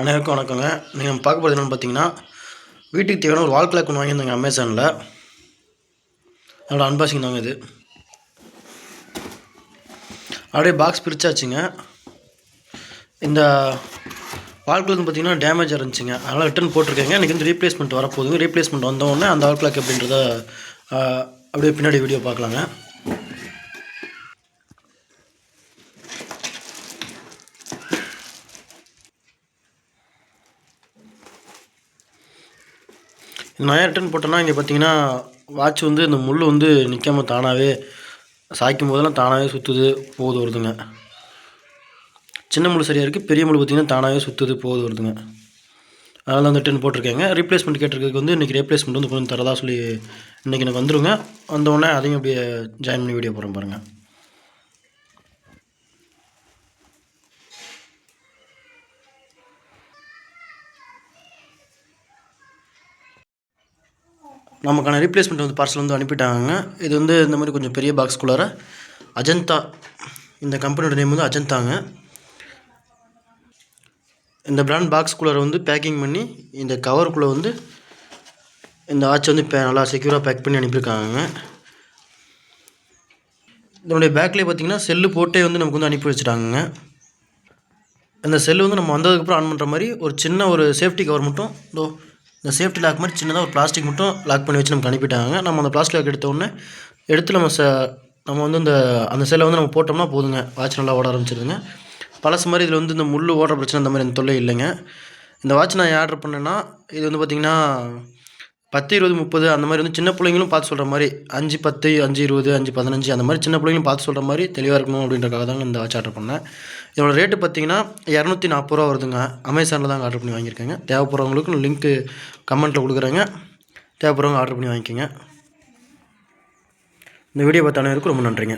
அனைவருக்கும் வணக்கங்க. நீங்கள் பார்க்க போகிறது என்னென்னு பார்த்தீங்கன்னா வீட்டுக்கு தேவையான ஒரு வால் கிளாக் ஒன்று வாங்கியிருந்தாங்க அமேசானில் அதோட அன்பாக்சிங் தாங்க இது. அப்படியே பாக்ஸ் பிரித்தாச்சுங்க இந்த வால் கிளாக் பார்த்தீங்கன்னா டேமேஜ் இருந்துச்சுங்க அதனால் ரிட்டன் போட்டிருக்கேங்க. இன்றைக்கி வந்து ரீப்ளேஸ்மெண்ட் வரப்போகுதுங்க ரீப்ளேஸ்மெண்ட் வந்தோடனே அந்த வால் கிளாக் அப்படின்றத அப்படியே பின்னாடி வீடியோ பார்க்கலாங்க. நான் ஏன் ரிட்டன் போட்டேன்னா இங்கே பார்த்தீங்கன்னா வாட்ச் வந்து இந்த முள் வந்து நிற்காம தானாகவே சாய்க்கும் போதெல்லாம் தானாகவே சுற்றுது போகுது வருதுங்க. சின்ன முள் சரியாக இருக்குது பெரிய முள் பார்த்தீங்கன்னா தானாகவே சுற்றுது போகுது வருதுங்க. அதனால் தான் ரிட்டன் போட்டிருக்கேங்க. ரீப்ளேஸ்மெண்ட் கேட்டிருக்கிறதுக்கு வந்து இன்றைக்கி ரீப்ளேஸ்மெண்ட் வந்து கொஞ்சம் தரதா சொல்லி இன்றைக்கி எனக்கு வந்துடுங்க வந்த அதையும் அப்படியே ஜாயின் பண்ணி வீடியோ போகிறேன் பாருங்கள் நமக்கான ரீப்ளேஸ்மெண்ட் வந்து பார்சல் வந்து அனுப்பிட்டாங்க இது வந்து இந்த மாதிரி கொஞ்சம் பெரிய பாக்ஸ்குள்ளார அஜந்தா இந்த கம்பெனியோட நேம் வந்து அஜந்தாங்க. இந்த பிராண்ட் பாக்ஸ்குள்ளார வந்து பேக்கிங் பண்ணி இந்த கவருக்குள்ளே வந்து இந்த ஆட்சி வந்து பே நல்லா செக்யூராக பேக் பண்ணி அனுப்பியிருக்காங்க இதனுடைய பேக்லேயே பார்த்தீங்கன்னா செல்லு போட்டே வந்து நமக்கு வந்து அனுப்பி வச்சுட்டாங்க இந்த செல்லு வந்து நம்ம வந்ததுக்கப்புறம் ஆன் பண்ணுற மாதிரி ஒரு சின்ன ஒரு சேஃப்டி கவர் மட்டும் இதோ இந்த சேஃப்டி லாக் மாதிரி சின்னதாக ஒரு பிளாஸ்டிக் மட்டும் லாக் பண்ணி வச்சு நமக்கு அனுப்பிட்டாங்க நம்ம அந்த பிளாஸ்டிக் லாக் எடுத்த உடனே எடுத்து நம்ம ச நம்ம வந்து இந்த அந்த செல்லை வந்து நம்ம போட்டோம்னா போதுங்க. வாட்ச் நல்லா ஓட ஆரம்பிச்சிருதுங்க. பழசு மாதிரி இதில் வந்து இந்த முள் ஓடுற பிரச்சனை அந்த மாதிரி எந்த தொல்லை இல்லைங்க. இந்த வாட்ச் நான் ஆர்டர் பண்ணேன்னா இது வந்து பார்த்திங்கன்னா பத்து இருபது முப்பது அந்த மாதிரி வந்து சின்ன பிள்ளைங்களும் பார்த்து சொல்கிற மாதிரி அஞ்சு பத்து அஞ்சு இருபது அஞ்சு பதினஞ்சு அந்த மாதிரி சின்ன பிள்ளைங்களும் பார்த்து சொல்கிற மாதிரி தெளிவாக இருக்கணும் அப்படின்றக்காக தாங்க இந்த வாட்ச் ஆர்டர் பண்ணேன். இதோட ரேட்டு பார்த்தீங்கன்னா இரநூத்தி நாற்பது ரூபா வருதுங்க. அமேசானில் தாங்க ஆர்டர் பண்ணி வாங்கியிருக்கேங்க. தேவைப்படுறவங்களுக்கு லிங்க்கு கமெண்ட்டில் கொடுக்குறேங்க. தேவைப்படுறவங்க ஆர்டர் பண்ணி வாங்கிக்கோங்க. இந்த வீடியோ பார்த்த அனைவருக்கும் ரொம்ப நன்றிங்க.